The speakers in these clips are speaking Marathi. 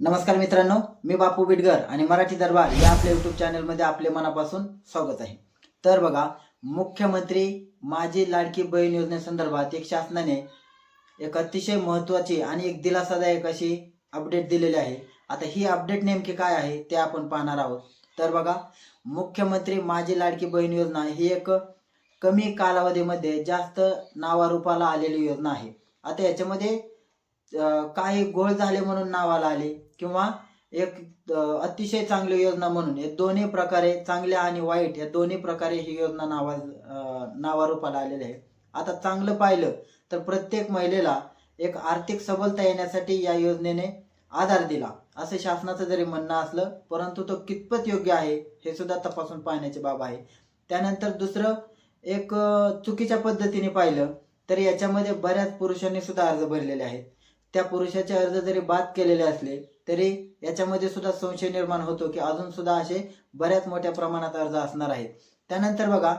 नमस्कार मित्रांनो मी बापू बिडगर आणि मराठी दरबार या आपल्या युट्यूब चॅनलमध्ये आपले मनापासून स्वागत आहे. तर बघा मुख्यमंत्री माझी लाडकी बहीण योजनेसंदर्भात एक शासनाने एक अतिशय महत्त्वाची आणि एक दिलासादायक अशी अपडेट दिलेली आहे. आता ही अपडेट नेमकी काय आहे ते आपण पाहणार आहोत. तर बघा मुख्यमंत्री माझी लाडकी बहीण योजना ही एक कमी कालावधीमध्ये जास्त नावारूपाला आलेली योजना आहे. आता याच्यामध्ये काही गोळ झाले म्हणून नावाला आले. किंवा एक अतिशय चांगली योजना म्हणून हे दोन्ही प्रकारे चांगल्या आणि वाईट या दोन्ही प्रकारे ही योजना नावा नावारूपाला आलेली आहे. आता चांगलं पाहिलं तर प्रत्येक महिलेला एक आर्थिक सबलता येण्यासाठी या योजनेने आधार दिला असं शासनाचं जरी म्हणणं असलं परंतु तो कितपत योग्य आहे हे सुद्धा तपासून पाहण्याची बाब आहे. त्यानंतर दुसरं एक चुकीच्या पद्धतीने पाहिलं तर याच्यामध्ये बऱ्याच पुरुषांनी सुद्धा अर्ज भरलेले आहेत. त्या पुरुषाचे अर्ज जरी बाद केलेले असले तरी याच्यामध्ये सुद्धा संशय निर्माण होतो की अजून सुद्धा असे बऱ्याच मोठ्या प्रमाणात अर्ज असणार आहेत. त्यानंतर बघा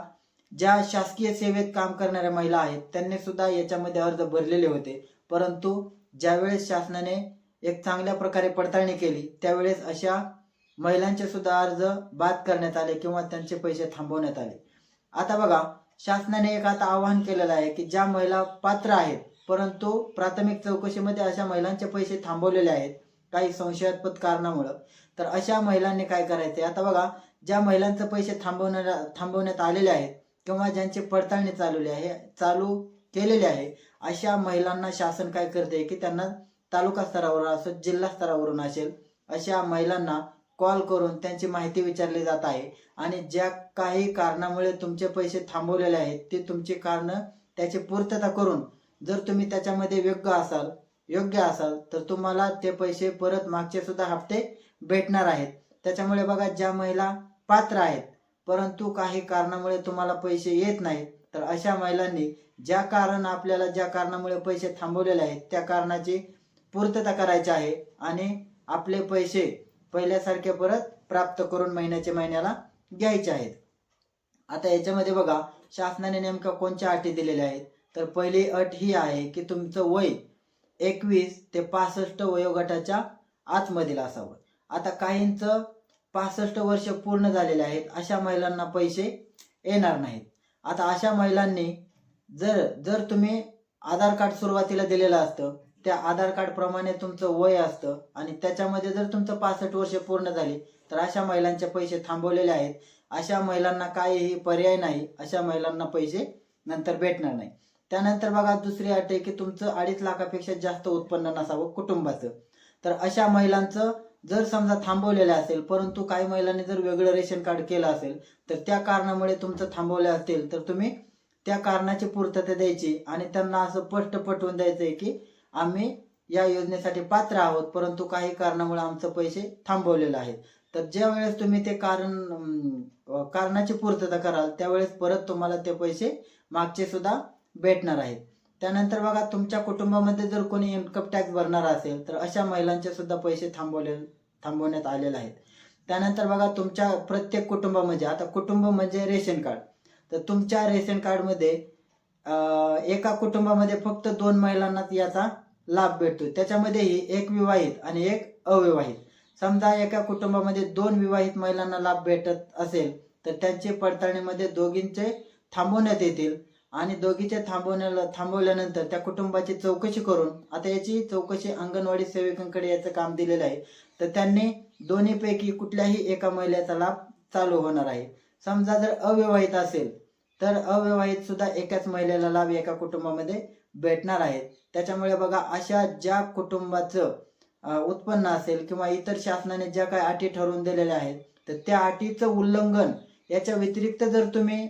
ज्या शासकीय सेवेत काम करणाऱ्या महिला आहेत त्यांनी सुद्धा याच्यामध्ये अर्ज भरलेले होते. परंतु ज्यावेळेस शासनाने एक चांगल्या प्रकारे पडताळणी केली त्यावेळेस अशा महिलांचे सुद्धा अर्ज बाद करण्यात आले किंवा त्यांचे पैसे थांबवण्यात आले. आता बघा शासनाने एक आता आवाहन केलेलं आहे की ज्या महिला पात्र आहेत परंतु प्राथमिक चौकशीमध्ये अशा महिलांचे पैसे थांबवलेले आहेत. काही संशयास्पद कारणामुळं. तर अशा महिलांनी काय करायचे आता बघा ज्या महिलांचे पैसे थांबवण्याला थांबवण्यात आलेले आहेत किंवा ज्यांची पडताळणी चालवली आहे चालू केलेली आहे अशा महिलांना शासन काय करते की त्यांना तालुका स्तरावर असो जिल्हा स्तरावरून असेल अशा महिलांना कॉल करून त्यांची माहिती विचारली जात आहे. आणि ज्या काही कारणामुळे तुमचे पैसे थांबवलेले आहेत ते तुमची कारणं त्याची पूर्तता करून जर तुम्ही त्याच्यामध्ये योग्य असाल योग्य असाल तर तुम्हाला ते पैसे परत मागचे सुद्धा हप्ते भेटणार आहेत. त्याच्यामुळे बघा ज्या महिला पात्र आहेत परंतु काही कारणामुळे तुम्हाला पैसे येत नाहीत तर अशा महिलांनी ज्या कारण आपल्याला ज्या कारणामुळे पैसे थांबवलेले आहेत त्या कारणाची पूर्तता करायची आहे आणि आपले पैसे पहिल्यासारखे परत प्राप्त करून महिन्याच्या महिन्याला घ्यायचे आहेत. आता याच्यामध्ये बघा शासनाने नेमक्या कोणत्या अटी दिलेल्या आहेत? तर पहिली अट ही आहे की तुमचं वय एकवीस ते पासष्ट वयोगटाच्या आतमधील असावं. आता काहींचं पासष्ट वर्ष पूर्ण झालेले आहेत अशा महिलांना पैसे येणार नाहीत. आता अशा महिलांनी जर जर तुम्ही आधार कार्ड सुरुवातीला दिलेलं असतं त्या आधार कार्ड प्रमाणे तुमचं वय असतं आणि त्याच्यामध्ये जर तुमचं पासष्ट वर्ष पूर्ण झाली तर अशा महिलांचे पैसे थांबवलेले आहेत. अशा महिलांना काहीही पर्याय नाही अशा महिलांना पैसे नंतर भेटणार नाही. त्यानंतर बघा दुसरी अट आहे की तुमचं अडीच लाखापेक्षा जास्त उत्पन्न नसावं कुटुंबाचं. तर अशा महिलांचं जर समजा थांबवलेलं असेल परंतु काही महिलांनी जर वेगळं रेशन कार्ड केलं असेल तर त्या कारणामुळे तुमचं थांबवलं असेल तर तुम्ही त्या कारणाची पूर्तता द्यायची आणि त्यांना असं स्पष्ट पटवून द्यायचंय की आम्ही या योजनेसाठी पात्र आहोत परंतु काही कारणामुळे आमचं पैसे थांबवलेलं आहे. तर ज्या वेळेस तुम्ही ते कारण कारणाची पूर्तता कराल त्यावेळेस परत तुम्हाला ते पैसे मागचे सुद्धा भेटणार आहेत. त्यानंतर बघा तुमच्या कुटुंबामध्ये जर कोणी इन्कम टॅक्स भरणार असेल तर अशा महिलांचे सुद्धा पैसे थांबवले थांबवण्यात आलेले आहेत. त्यानंतर बघा तुमच्या प्रत्येक कुटुंबामध्ये आता कुटुंब म्हणजे रेशन कार्ड. तर तुमच्या रेशन कार्डमध्ये एका कुटुंबामध्ये फक्त दोन महिलांनाच याचा लाभ भेटतो. त्याच्यामध्येही एक विवाहित आणि एक अविवाहित. समजा एका कुटुंबामध्ये दोन विवाहित महिलांना लाभ भेटत असेल तर त्यांचे पडताळणीमध्ये दोघींचे थांबवण्यात येतील. आणि दोघीचे थांबवण्याला थांबवल्यानंतर त्या कुटुंबाची चौकशी करून आता याची चौकशी अंगणवाडी सेविकांकडे याचं काम दिलेलं आहे. तर त्यांनी दोन्हीपैकी कुठल्याही एका महिलेचा लाभ चालू होणार आहे. समजा जर अविवाहित असेल तर अविवाहित सुद्धा एकाच महिलेला लाभ एका कुटुंबामध्ये भेटणार आहे. त्याच्यामुळे बघा अशा ज्या कुटुंबाचं उत्पन्न असेल किंवा इतर शासनाने ज्या काही अटी ठरवून दिलेल्या आहेत तर त्या अटीचं उल्लंघन याच्या व्यतिरिक्त जर तुम्ही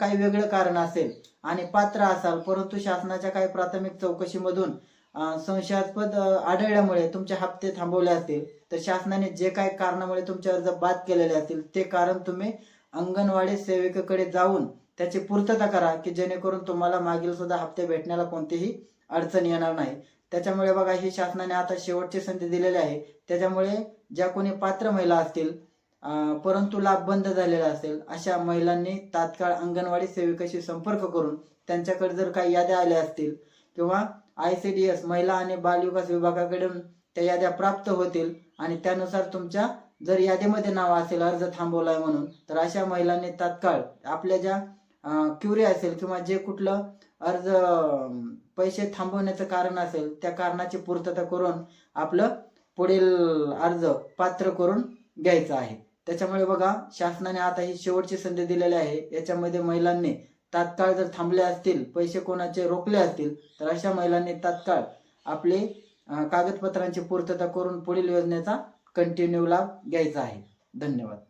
काही वेगळं कारण असेल आणि पात्र असाल परंतु शासनाच्या काही प्राथमिक चौकशीमधून संशयास्पद आढळल्यामुळे तुमचे हप्ते थांबवले असतील तर शासनाने जे काही कारणामुळे तुमचे अर्ज बाद केलेले असतील ते कारण तुम्ही अंगणवाडी सेविकेकडे जाऊन त्याची पूर्तता करा की जेणेकरून तुम्हाला मागील सुद्धा हप्ते भेटण्याला कोणतीही अडचण येणार नाही. त्याच्यामुळे बघा ही शासनाने आता शेवटची संधी दिलेली आहे. त्याच्यामुळे ज्या कोणी पात्र महिला असतील परंतु लाभ बंद झालेला असेल अशा महिलांनी तात्काळ अंगणवाडी सेविकाशी संपर्क करून त्यांच्याकडे जर काही याद्या आल्या असतील किंवा आय सी डी एस महिला आणि बालविकास विभागाकडून त्या याद्या प्राप्त होतील आणि त्यानुसार तुमच्या जर यादीमध्ये नाव असेल अर्ज थांबवलाय म्हणून तर अशा महिलांनी तात्काळ आपल्या ज्या क्युरी असेल किंवा जे कुठलं अर्ज पैसे थांबवण्याचं कारण असेल त्या कारणाची पूर्तता करून आपलं पुढील अर्ज पात्र करून घ्यायचं आहे. त्याच्यामुळे बघा शासनाने आता ही शेवटची संधी दिलेली आहे. याच्यामध्ये महिलांनी तात्काळ जर थांबले असतील पैसे कोणाचे रोखले असतील तर अशा महिलांनी तात्काळ आपले कागदपत्रांची पूर्तता करून पुढील योजनेचा कंटिन्यू लाभ घ्यायचा आहे. धन्यवाद.